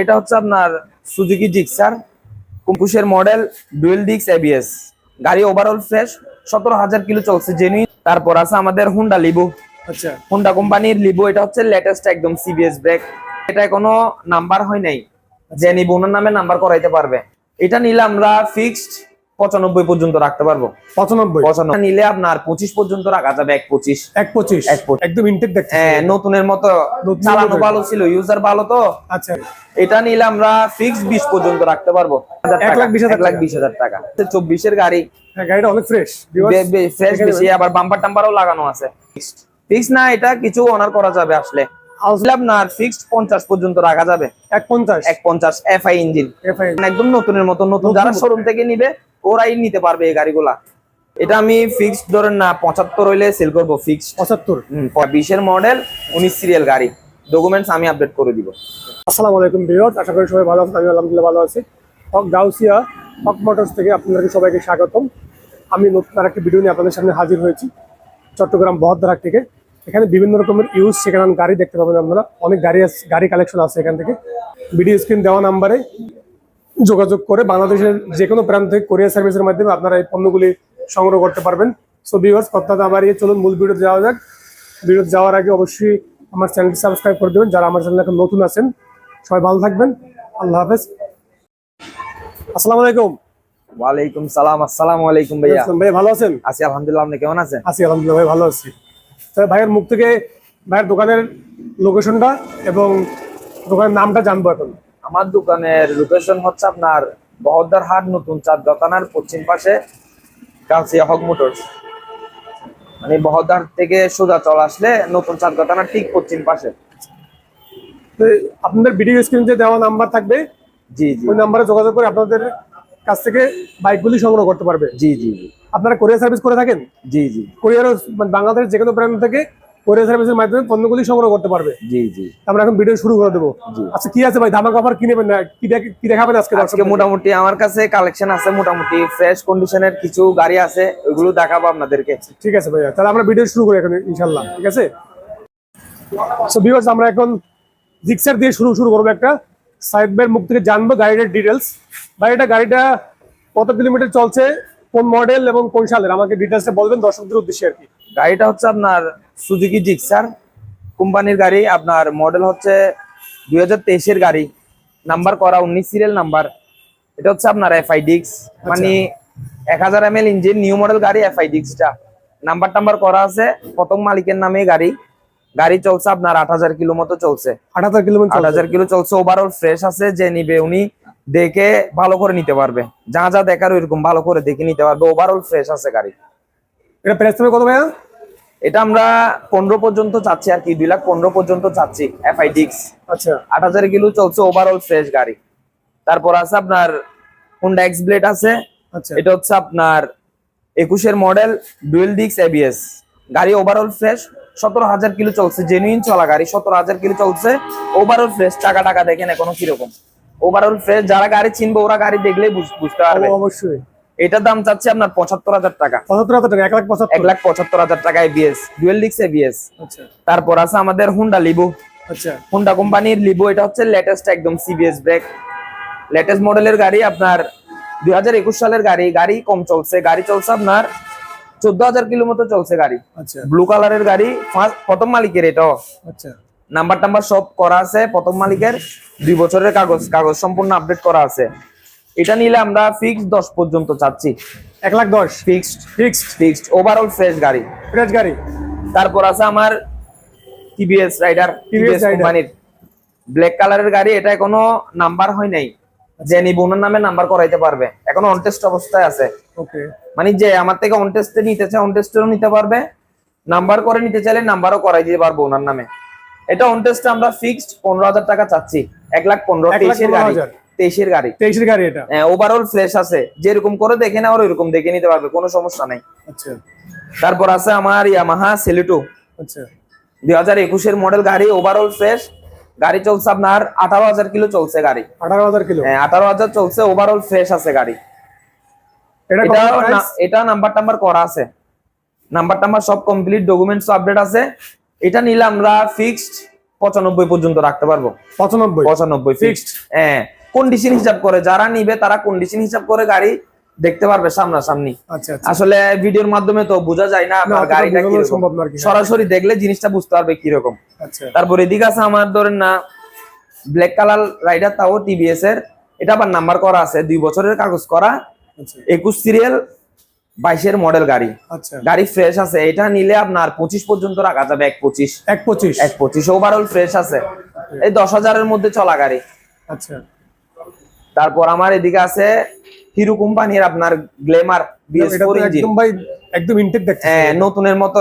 এটা হচ্ছে আপনার সুজুকি জিক্সার কুম্পুশের মডেল ডুয়েল ডিক্স এবিএস গাড়ি ওভারঅল ফ্রেশ সতেরো হাজার কিলো চলছে জেনুইন তারপর আছে আমাদের হুন্ডা লিবু আচ্ছা। হুন্ডা কোম্পানির লিবু এটা হচ্ছে লেটেস্ট একদম সিবিএস ব্রেক এটা কোনো নাম্বার হয় নাই। যে নিব ওনার নামে নাম্বার করাইতে পারবে। এটা নিলে আমরা ফিক্সড পঁচানব্বই পর্যন্ত রাখতে পারব। পঁচানব্বই? পঁচানব্বই। নিলে আপনার পঁচিশ পর্যন্ত রাখা যাবে এক পঁচিশ। এক পঁচিশ? এক পঁচিশ। একদম ইনটেক দেখতে হ্যাঁ নতুনের মতো চালানো ভালো ছিল ইউজার ভালো তো। আচ্ছা। এটা নিলে আমরা ফিক্স বিশ পর্যন্ত রাখতে পারব। এক লাখ বিশ এক লাখ বিশ হাজার টাকা। চব্বিশের গাড়ি। হ্যাঁ গাড়িটা অনেক ফ্রেশ ফ্রেশ বেশি আবার বাম্পার টাম্পারও লাগানো আছে। ফিক্স না এটা কিছু অনার করা যাবে আসলে। আসলে আপনার ফিক্সড পঞ্চাশ পর্যন্ত রাখা যাবে। এক পঞ্চাশ। এক পঞ্চাশ এফআই ইঞ্জিন একদম নতুনের মতো নতুন নতুন যারা শোরুম থেকে নিবে ওরাই নিতে পারবে এই গাড়িগুলা। এটা আমি ফিক্সড ধরেন না পঁচাত্তর হইলে সেল করব ফিক্সড পঁচাত্তর? বিশের মডেল উনিশ সিরিয়াল গাড়ি। ডকুমেন্টস আমি আপডেট করে দিব। আসসালামু আলাইকুম বিয়র আশা করি সবাই ভালো আছেন আমি আলহামদুলিল্লাহ ভালো আছি। হক গাউসিয়া হক মোটরস থেকে আপনাদেরকে সবাইকে স্বাগতম। আমি নতুন আর একটি ভিডিও নিয়ে আপনাদের সামনে হাজির হয়েছি চট্টগ্রাম বহদ্দারাক থেকে। এখানে বিভিন্ন রকমের ইউজ সেখানে গাড়ি দেখতে পাবেন আপনারা। অনেক গাড়ি গাড়ি কালেকশন আছে এখান থেকে। ভিডিও স্ক্রিন দেওয়া নাম্বারে যোগাযোগ করে বাংলাদেশের যে কোনো প্রান্ত থেকে কোরিয়ার সার্ভিসের মাধ্যমে আপনারা এই পণ্যগুলি সংগ্রহ করতে পারবেন। সো ভিউয়ার্স কথা না বাড়িয়ে চলুন মূল ভিডিও যাওয়া যাক। ভিডিও যাওয়ার আগে অবশ্যই আমার চ্যানেলটি সাবস্ক্রাইব করে দেবেন। যারা আমার চ্যানেল এখন নতুন আছেন সবাই ভালো থাকবেন। আল্লাহ হাফেজ। আসসালামু আলাইকুম। ওয়ালাইকুম সালাম। আসসালামু আলাইকুম ভাইয়া। ভাই ভালো আছেন? আছি আলহামদুলিল্লাহ। আপনি কেমন আছেন? আছি আলহামদুলিল্লাহ ভাই ভালো আছি। তবে ভাইয়ের মুখ থেকে ভাইয়ের দোকানের লোকেশনটা এবং দোকানের নামটা জানব এখন। আমার দোকানের লোকেশন হচ্ছে আপনার বহদ্দার হাট নতুন চাঁদ দোকানার পশ্চিম পাশে কালসিয়া হক মোটরস। মানে বহদ্দার থেকে সোজা চল আসলে নতুন চাঁদ দোকানার ঠিক পশ্চিম পাশে। আপনাদের ভিডিও স্ক্রিনে যে দেওয়া নাম্বার থাকবে জি জি। ওই নাম্বারে যোগাযোগ করে আপনাদের কাছ থেকে বাইকগুলি সংগ্রহ করতে পারবে। জি জি জি। আপনারা কোরিয়ার সার্ভিস করে থাকেন? জি জি। কোরিয়ার মানে বাংলাদেশের যে কোনো প্রান্ত থেকে কোরিয়ার সার্ভিসের মাধ্যমে পণ্যগুলি সংগ্রহ করতে পারবে। জি জি। আমরা এখন ভিডিও শুরু করে দেবো। আচ্ছা কি আছে ভাই? ধামাকা অফার কি নেবেন? না কি কি দেখাবেন আজকে আজকে মোটামুটি আমার কাছে কালেকশন আছে মোটামুটি ফ্রেশ কন্ডিশনের কিছু গাড়ি আছে ওইগুলো দেখাবো আপনাদেরকে। ঠিক আছে ভাইয়া তাহলে আমরা ভিডিও শুরু করি এখন ইনশাল্লাহ ঠিক আছে? সো ভিউয়ার্স আমরা এখন জিক্সার দিয়ে শুরু শুরু করব একটা। সাইড বের মুখ থেকে জানব গাড়িটার ডিটেলস ভাই এটা গাড়িটা কত কিলোমিটার চলছে? কোন মডেল এবং কোন সালের? আমাকে ডিটেলসটা বলবেন দর্শকদের উদ্দেশ্যে আর কি। গাড়িটা হচ্ছে আপনার সুজুকি জিক্সার। কোম্পানির গাড়ি আপনার মডেল হচ্ছে দুই হাজার তেইশের গাড়ি। নাম্বার করা উনিশ সিরিয়াল নাম্বার এটা হচ্ছে আপনার এফআই ডিক্স মানে এক হাজার M L engine new model গাড়ি এফআই ডিক্সটা নাম্বার টাম্বার করা আছে প্রথম মালিকের নামে গাড়ি। গাড়ি চলছে আপনার আট হাজার কিলো মতো চলছে। আট হাজার কিলোমিটার আট হাজার কিলো চলছে। ওভারঅল ফ্রেশ আছে যে নিবে উনি দেখে ভালো করে নিতে পারবে। যা যা দেখার ওইরকম ভালো করে দেখে নিতে পারবে। ওভারঅল ফ্রেশ আছে গাড়ি। এটা প্রাইস থাকবে কত ভাইয়া? এটা আমরা পনেরো পর্যন্ত চাচ্ছি আর কি দুই লাখ পনেরো পর্যন্ত চাচ্ছি এফআই ডিক্স আচ্ছা। আট হাজার কিলো চলছে ওভারঅল ফ্রেশ গাড়ি। তারপর আছে আপনার হুন্ডা এক্স ব্লেড আছে। আচ্ছা। এটা হচ্ছে আপনার একুশের মডেল ডুয়েল ডিক্স এবিএস গাড়ি ওভারঅল ফ্রেশ সতেরো হাজার কিলো চলছে জেনুইন চলা গাড়ি সতেরো হাজার কিলো চলছে ওভারঅল ফ্রেশ টাকা টাকা দেখেন এখনও কীরকম। ওভারঅল ফ্রেশ যারা গাড়ি চিনবে ওরা গাড়ি দেখলেই বুঝ- বুঝতে পারবে। অবশ্যই। এটার দাম চাচ্ছে আপনার পঁচাত্তর হাজার টাকা। পঁচাত্তর হাজার টাকা এক লাখ এক পঁচাত্তর লাখ পঁচাত্তর হাজার টাকা এবিএস ডুয়েল ডিক্স এবিএস আচ্ছা। তারপর আছে আমাদের হুন্ডা লিবু আচ্ছা। হুন্ডা কোম্পানির লিবু এটা হচ্ছে লেটেস্ট একদম সিবিএস ব্রেক লেটেস্ট মডেলের গাড়ি আপনার দুই হাজার একুশ সালের গাড়ি। গাড়ি কম চলছে। গাড়ি চলছে আপনার চোদ্দ হাজার কিলো মতো চলছে গাড়ি। আচ্ছা। ব্লু কালারের গাড়ি প্রথম মালিকের এটাও আচ্ছা। নাম্বার টাম্বার সব করা আছে প্রথম মালিকের। দুই বছরের কাগজ কাগজ সম্পূর্ণ আপডেট করা আছে। এটা নিলে আমরা ফিক্স দশ পর্যন্ত চাচ্ছি। এক লাখ দশ। Fixed fixed fixed overall fresh গাড়ি। ফ্রেশ গাড়ি। তারপর আছে আমার টিভিএস রাইডার টিভিএস কোম্পানির ব্ল্যাক কালারের গাড়ি এটা কোনো নাম্বার হয় নাই। যে নিব ওনার নামে নাম্বার করাইতে পারবে। এখনও অন টেস্ট অবস্থায় আছে। ওকে মানে যে আমার থেকে অন টেস্টে নিতে চায় অন টেস্টেরও নিতে পারবে। নাম্বার করে নিতে চাইলে নাম্বারও করাই দিতে পারব ওনার নামে। এটা অন টেস্টে আমরা ফিক্সড পনেরো হাজার টাকা চাচ্ছি। এক লাখ পনেরো গাড়ি। তেইশের গাড়ি। তেইশের গাড়ি এটা? হ্যাঁ ওভারঅল ফ্রেশ আছে। যেরকম করে দেখে না ওরকম দেখে নিতে পারবে কোনো সমস্যা নাই। আচ্ছা। তারপর আছে আমার ইয়ামাহা সেলিটো আচ্ছা। দুই হাজার একুশের মডেল গাড়ি ওভারঅল ফ্রেশ গাড়ি চলছে আপনার আঠারো হাজার কিলো চলছে গাড়ি। আঠারো হাজার কিলো? হ্যাঁ আঠারো হাজার চলছে ওভারঅল ফ্রেশ আছে গাড়ি। এটা? এটা নাম্বার টাম্বার করা আছে। নাম্বার টাম্বার সব কমপ্লিট ডকুমেন্টস আপডেট আছে। এটা নিলে আমরা ফিক্সড পঁচানব্বই পর্যন্ত রাখতে পারব। পঁচানব্বই? পঁচানব্বই ফিক্সড হ্যাঁ। কন্ডিশন হিসাব করে যারা নিবে তারা কন্ডিশন হিসাব করে গাড়ি দেখতে পারবে সামনাসামনি। আচ্ছা আচ্ছা। আসলে ভিডিওর মাধ্যমে তো বোঝা যায় না আপনার গাড়িটা কি। সরাসরি দেখলে জিনিসটা বুঝতে পারবে কীরকম। আচ্ছা। তারপর এদিকে আছে আমার ধরেন না ব্ল্যাক কালার রাইডার তাও টিভিএস এর। এটা আবার নাম্বার করা আছে দুই বছরের কাগজ করা। একুশ সিরিয়াল বাইশের মডেল গাড়ি। গাড়ি ফ্রেশ আছে এটা নিলে আপনার পঁচিশ পর্যন্ত রাখা যাবে এক পঁচিশ। এক পঁচিশ। এক পঁচিশ। ওভারঅল ফ্রেশ আছে। এই দশ হাজারের মধ্যে চলা গাড়ি। আচ্ছা। তারপর আমার এদিকে আছে হিরো কোম্পানির আপনার গ্লেমার বিএস এটা ফোর তো ইঞ্জিন। একদম ভাই একদম ইনটেক দেখতে হ্যাঁ নতুনের মতো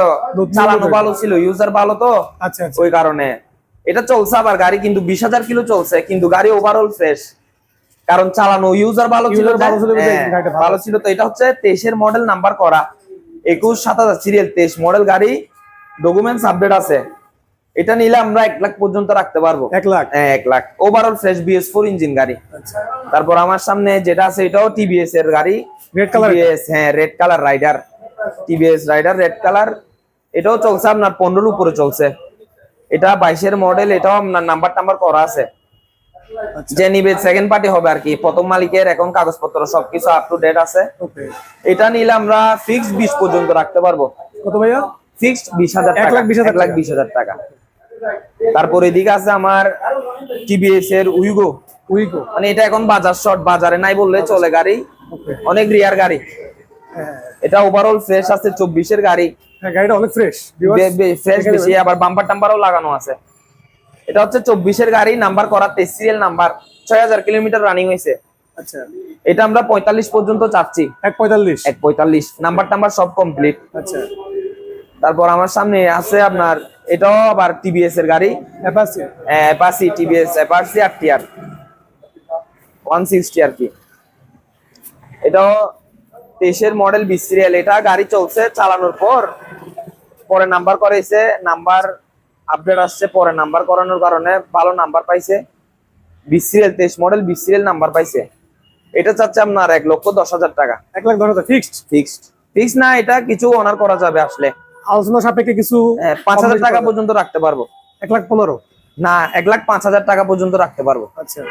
চালানো ভালো ছিল ইউজার ভালো তো। আচ্ছা আচ্ছা। ওই কারণে। এটা চলছে আবার গাড়ি কিন্তু বিশ হাজার কিলো চলছে কিন্তু গাড়ি ওভারঅল ফ্রেশ কারণ চালানো ইউজার ভালো ছিল ভালো ছিল হ্যাঁ, ছিল। তো। এটা হচ্ছে তেইশের মডেল নাম্বার করা। একুশ সাত হাজার সিরিয়াল তেইশ মডেল গাড়ি। ডকুমেন্টস আপডেট আছে। এটা নিলে আমরা এক লাখ পর্যন্ত রাখতে পারব। এক লাখ? হ্যাঁ এক lakh. Overall fresh BS four engine গাড়ি। আচ্ছা। তারপর আমার সামনে যেটা আছে এটাও টিভিএস এর গাড়ি। রেড কালার হ্যাঁ red colour Raider TVS Raider red colour এটাও চলছে আপনার পনেরোর উপরে চলছে। এটা বাইশের মডেল এটাও আপনার নাম্বার টাম্বার করা আছে। আচ্ছা। যে নিবে সেকেন্ড পার্টি হবে আর কি। প্রথম মালিকের এখন কাগজপত্র সবকিছু আপ টু ডেট আছে। এটা নিলে আমরা ফিক্স বিশ পর্যন্ত রাখতে পারব। কত ভাইয়া? ফিক্সড বিশ হাজার এক লাখ বিশ হাজার টাকা। তারপর এদিকে আছে আমার টিভিএস এর উইগো উইগো মানে এটা এখন বাজার শর্ট বাজারে নাই বললে চলে গাড়ি। অনেক রিয়ার গাড়ি। হ্যাঁ। এটা ওভারঅল ফ্রেশ আছে চব্বিশের গাড়ি। হ্যাঁ, গাড়িটা অনেক ফ্রেশ ফ্রেশ বেশি আবার বাম্পার টাম্পারও লাগানো আছে। এটা হচ্ছে চব্বিশের গাড়ি নাম্বার করা তেইশ সিরিয়াল নাম্বার ছয় হাজার কিলোমিটার রানিং হয়েছে। আচ্ছা। এটা আমরা পঁয়তাল্লিশ পর্যন্ত চাচ্ছি। এক পঁয়তাল্লিশ। এক পঁয়তাল্লিশ। নাম্বার টাম্বার সব কমপ্লিট আচ্ছা। তারপর আমার সামনে আছে আপনার এটাও আবার টিভিএস এর গাড়ি। Apache Apache TVS Apache R TR one sixty আর কি। এটাও তেইশের মডেল বিশ সিরিয়াল এটা গাড়ি চলছে চালানোর পর পরে নাম্বার করেছে নাম্বার আপডেট আসছে পরে নাম্বার করানোর কারণে ভালো নাম্বার পাইছে। বিশ সিরিয়াল তেইশ মডেল বিশ সিরিয়াল নাম্বার পাইছে। এটা চাচ্ছে আপনার এক লক্ষ দশ হাজার টাকা। এক লাখ দশ হাজার ফিক্সড ফিক্সড ফিক্স না এটা কিছু অনার করা যাবে আসলে। আলোচনা সাপেক্ষে কিছু পাঁচ হাজার টাকা পর্যন্ত রাখতে পারব। এক লাখ পনেরো? না এক লাখ পাঁচ হাজার টাকা পর্যন্ত রাখতে পারব। আচ্ছা।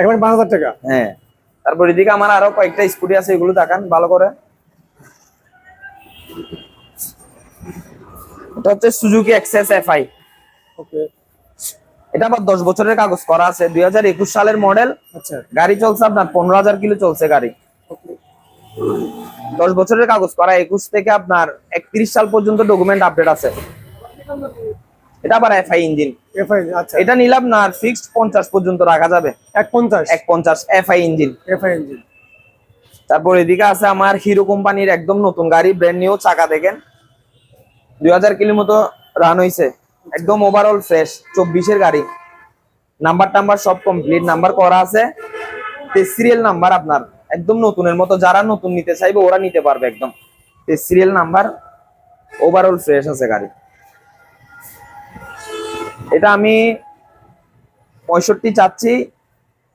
এক লাখ পাঁচ হাজার টাকা? হ্যাঁ। তারপর এদিকে আমার আরও কয়েকটা স্কুটি আছে এগুলো দেখান ভালো করে। এটা হচ্ছে সুজুকি এক্সএস এফআই ওকে। এটা আবার দশ বছরের কাগজ করা আছে দুই হাজার একুশ সালের মডেল। আচ্ছা। গাড়ি চলছে আপনার পনেরো হাজার কিলো চলছে গাড়ি। ওকে। দশ বছরের কাগজ করা একুশ থেকে আপনার একত্রিশ সাল পর্যন্ত ডকুমেন্ট আপডেট আছে। এটা আবার এফআই ইঞ্জিন এফআই আচ্ছা। এটা নিলাম না ফিক্সড পঞ্চাশ পর্যন্ত রাখা যাবে। এক পঞ্চাশ? এক পঞ্চাশ এফআই ইঞ্জিন এফআই ইঞ্জিন তারপর এদিকে আছে আমার হিরো কোম্পানির একদম নতুন গাড়ি ব্র্যান্ড নিউ চাকা দেখেন। দুই হাজার কিলো মতো রান হয়েছে একদম ওভারঅল ফ্রেশ চব্বিশের গাড়ি। নাম্বার টাম্বার সব কমপ্লিট নাম্বার করা আছে। সিরিয়াল নাম্বার আপনার। একদম নতুনের মতো যারা নতুন নিতে চাইবে ওরা নিতে পারবে একদম। সিরিয়াল নাম্বার ওভারঅল ফ্রেশ আছে গাড়ি। এটা আমি পঁয়ষট্টি চাচ্ছি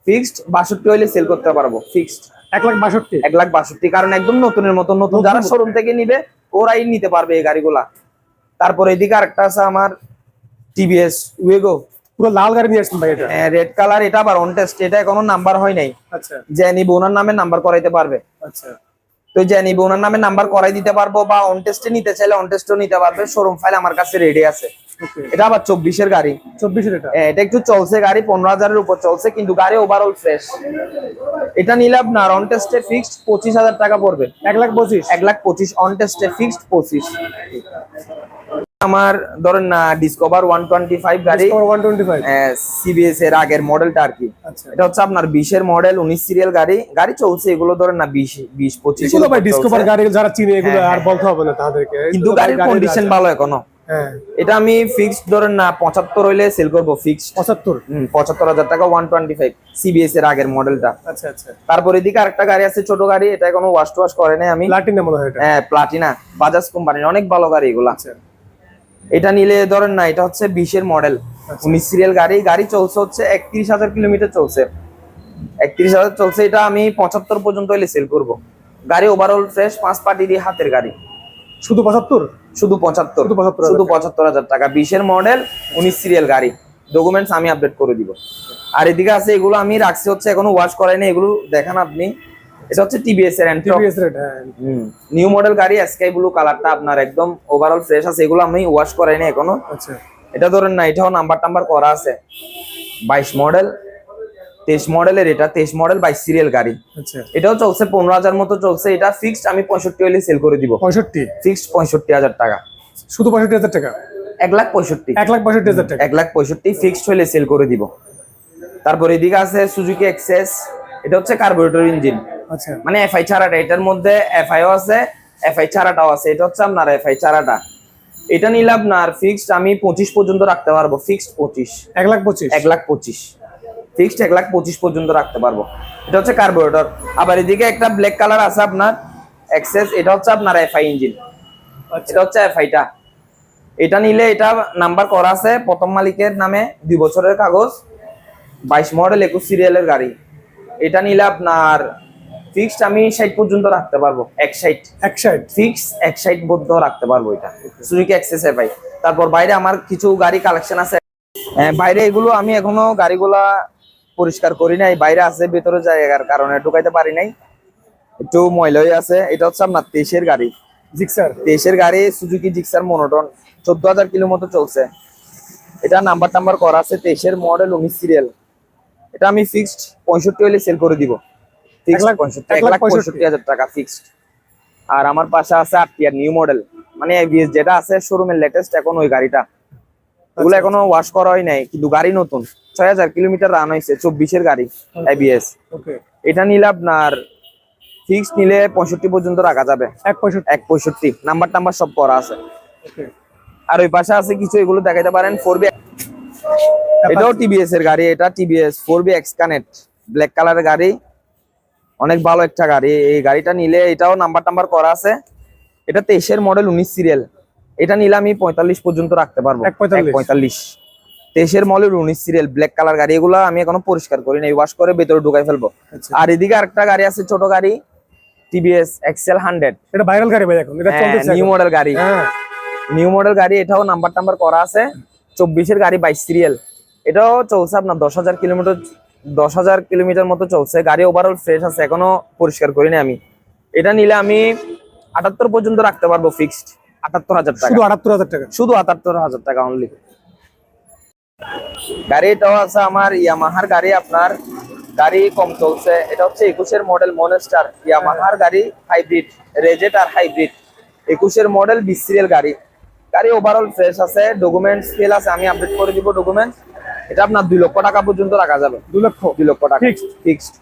ফিক্সড বাষট্টি হইলে সেল করতে পারব ফিক্সড এক লাখ বাষট্টি? এক লাখ বাষট্টি কারণ একদম নতুনের মতো নতুন যারা শোরুম থেকে নিবে ওরাই নিতে পারবে এই গাড়িগুলা। তারপর এদিকে আরেকটা আছে আমার টিভিএস উয়েগো পুরো লাল গাড়ি নিয়ে আসছেন ভাই এটা? রেড কালার এটা আবার অন টেস্ট এটা এখনও নাম্বার হয় নাই। আচ্ছা। যে নিবে ওনার নামে নাম্বার করাইতে পারবে। আচ্ছা। তো যে নিবে ওনার নামে নাম্বার করাই দিতে পারব বা অন টেস্টে নিতে চাইলে অন টেস্টও নিতে পারবে। শোরুম ফাইল আমার কাছে রেডি আছে। এটা আবার চব্বিশের গাড়ি। চব্বিশের এটা? হ্যাঁ, এটা একটু চলছে গাড়ি পনেরো হাজারের উপর চলছে কিন্তু গাড়ি ওভারঅল ফ্রেশ এটা নিলে আপনার অন টেস্টে ফিক্সড পঁচিশ হাজার টাকা পড়বে। এক লাখ পঁচিশ? এক লাখ পঁচিশ অন টেস্টে ফিক্সড পঁচিশ। আমার ধরেন না ডিসকভার ওয়ান টোয়েন্টি ফাইভ গাড়ি সিবিএস এর আগের মডেলটা আর কি। আচ্ছা। এটা হচ্ছে আপনার বিশের মডেল উনিশ সিরিয়াল গাড়ি গাড়ি চলছে এগুলো ধরেন না বিশ বিশ পঁচিশ ডিসকভার গাড়ি যারা চিনে এগুলো হ্যাঁ, আর বলতে হবে না তাদেরকে। কিন্তু গাড়ির কন্ডিশন ভালো এখনও। হ্যাঁ। এটা আমি ফিক্সড ধরেন না পঁচাত্তর হইলে সেল করব ফিক্সড পঁচাত্তর? পঁচাত্তর হাজার টাকা ওয়ান টোয়েন্টি ফাইভ সিবিএস এর আগের মডেলটা। আচ্ছা আচ্ছা। তারপর এদিকে আরেকটা গাড়ি আছে ছোট গাড়ি এটা কোনো ওয়াশ টুয়াশ করে নাই আমি। প্লাটিনা মনে হয় এটা। হ্যাঁ প্লাটিনা বাজাজ কোম্পানির অনেক ভালো গাড়ি এগুলো। আচ্ছা। এটা নিলে ধরেন না এটা হচ্ছে বিশের মডেল উনিশ সিরিয়াল গাড়ি গাড়ি চলছে হচ্ছে একত্রিশ হাজার কিলোমিটার চলছে। একত্রিশ হাজার চলছে এটা আমি পঁচাত্তর পর্যন্ত হইলে সেল করব। গাড়ি ওভারঅল ফ্রেশ পাঁচ পার্টি দিয়ে হাতের গাড়ি। শুধু পঁচাত্তর? শুধু পঁচাত্তর। শুধু 75,000 শুধু পঁচাত্তর হাজার টাকা। বিশের মডেল উনিশ সিরিয়াল গাড়ি। ডকুমেন্টস আমি আপডেট করে দিব। আর এদিকে আছে এগুলো আমি রাখছি হচ্ছে এখনও ওয়াশ করাই করাইনি এগুলো দেখান আপনি। এটা হচ্ছে টিবিএস এর টিভিএস হ্যাঁ। নিউ মডেল গাড়ি স্কাই ব্লু কালারটা আপনার একদম ওভারঅল ফ্রেশ আছে এগুলো আমি ওয়াশ করাইনি এখনও। আচ্ছা। এটা ধরেন না এটাও নাম্বার টাম্বার করা আছে। বাইশ মডেল তেইশ মডেলের এটা তেইশ মডেল বাইশ সিরিয়াল গাড়ি। আচ্ছা। এটাও চলছে পনেরো হাজার মতো চলছে এটা ফিক্সড আমি পঁয়ষট্টি হলে সেল করে দিব। পঁয়ষট্টি? ফিক্সড পঁয়ষট্টি হাজার টাকা। শুধু পঁয়ষট্টি হাজার টাকা? এক লাখ পঁয়ষট্টি। এক লাখ পঁয়ষট্টি হাজার টাকা। এক লাখ পঁয়ষট্টি ফিক্সড হলে সেল করে দিব। তারপর এদিকে আছে সুজুকি এক্সেস এটা হচ্ছে কার্বোরেটর ইঞ্জিন মানে এফআই ছাড়াটা এটার মধ্যে এফআইও আছে এফআই ছাড়াটাও আছে। এটা হচ্ছে আপনার এফআই ছাড়াটা। এটা নিলে আপনার ফিক্সড আমি পঁচিশ পর্যন্ত রাখতে পারব ফিক্সড পঁচিশ। এক লাখ পঁচিশ? এক লাখ পঁচিশ। ফিক্সড এক লাখ পঁচিশ পর্যন্ত রাখতে পারব। এটা হচ্ছে কার্বোরেটর আবার এদিকে একটা ব্ল্যাক কালার আছে আপনার এক্সেস এটা হচ্ছে আপনার এফআই ইঞ্জিন আচ্ছা। এটা হচ্ছে এফআইটা এটা নিলে এটা নাম্বার করা আছে প্রথম মালিকের নামে দুই বছরের কাগজ বাইশ মডেল একুশ সিরিয়ালের গাড়ি। এটা নিলে আপনার ফিক্সড আমি ষাট পর্যন্ত রাখতে পারব এক সাইড এক সাইড ফিক্স এক সাইড বদ্ধ রাখতে পারব এটা। সুজুকি এক্সেস ভাই তারপর বাইরে আমার কিছু গাড়ি কালেকশন আছে। বাইরে এগুলো আমি এখনও গাড়িগুলা পরিষ্কার করি নাই। বাইরে আছে ভেতরে জায়গার কারণে ঢুকাইতে পারি নাই। একটু ময়লা হয়ে আছে। এটা হচ্ছে আপনার তেইশের গাড়ি। জিক্সার তেইশের গাড়ি সুজুকি জিক্সার মনোটন চোদ্দ হাজার কিলো মতো চলছে। এটা নাম্বার টাম্বার করা আছে তেইশের মডেল উনিশ সিরিয়াল এটা আমি ফিক্সড পঁয়ষট্টি হলে সেল করে দিব। টাকা ফিক্সড আর আমার পাশে আছে আট টিয়ার নিউ মডেল মানে যেটা আছে শোরুমের লেটেস্ট এখন ওই গাড়িটা। ওগুলো আচ্ছা। এখনও ওয়াশ করা হয় নাই কিন্তু গাড়ি নতুন। ছয় হাজার কিলোমিটার রান হয়েছে চব্বিশের গাড়ি এবিএস ওকে এটা নিলে আপনার ফিক্সড নিলে পঁয়ষট্টি পর্যন্ত রাখা যাবে। এক পঁয়ষট্টি। এক পঁয়ষট্টি। নাম্বার টাম্বার সব করা আছে। আর ওই পাশে আছে কিছু এগুলো দেখাইতে পারেন ফোর বি এটাও টিবিএস এর গাড়ি এটা TVS four B X connect black কালারের গাড়ি। অনেক ভালো একটা গাড়ি। এই গাড়িটা নিলে এটাও নাম্বার টাম্বার করা আছে। এটা তেইশের মডেল উনিশ সিরিয়াল এটা নিলে আমি পঁয়তাল্লিশ পর্যন্ত রাখতে পারব। পঁয়তাল্লিশ। তেইশের মডেল উনিশ সিরিয়াল ব্ল্যাক কালার গাড়ি। এগুলো আমি এখনও পরিষ্কার করি না ওয়াশ করে ভেতরে ঢুকাই ফেলব। আচ্ছা। আর এদিকে আরেকটা গাড়ি আছে ছোট গাড়ি টিবিএস এক্সেল হান্ড্রেড এটা ভাইরাল গাড়ি ভাই এখন। নিউ মডেল গাড়ি। হ্যাঁ। নিউ মডেল গাড়ি এটাও নাম্বার টাম্বার করা আছে। চব্বিশের গাড়ি বাইশ সিরিয়াল এটাও চলছে আপনার দশ হাজার কিলোমিটার দশ হাজার কিলোমিটার মতো চলছে। গাড়ি ওভারঅল ফ্রেশ আছে এখনও পরিষ্কার করিনি আমি। এটা নিলে আমি আটাত্তর পর্যন্ত রাখতে পারব ফিক্সড আটাত্তর হাজার টাকা। শুধু আটাত্তর হাজার টাকা? শুধু আটাত্তর হাজার টাকা অনলি গাড়ি এটাও আছে আমার ইয়ামাহার গাড়ি আপনার। গাড়ি কম চলছে। এটা হচ্ছে একুশের মডেল মনেস্টার ইয়ামাহার গাড়ি হাইব্রিড রেজেট আর হাইব্রিড একুশের মডেল বিশ সিরিয়াল গাড়ি। গাড়ি ওভারঅল ফ্রেশ আছে। ডকুমেন্টস ফেল আছে। আমি আপডেট করে দিব ডকুমেন্টস এটা আপনার দুই লক্ষ টাকা পর্যন্ত রাখা যাবে। দুই লক্ষ। দুই লক্ষ টাকা। Fixed fixed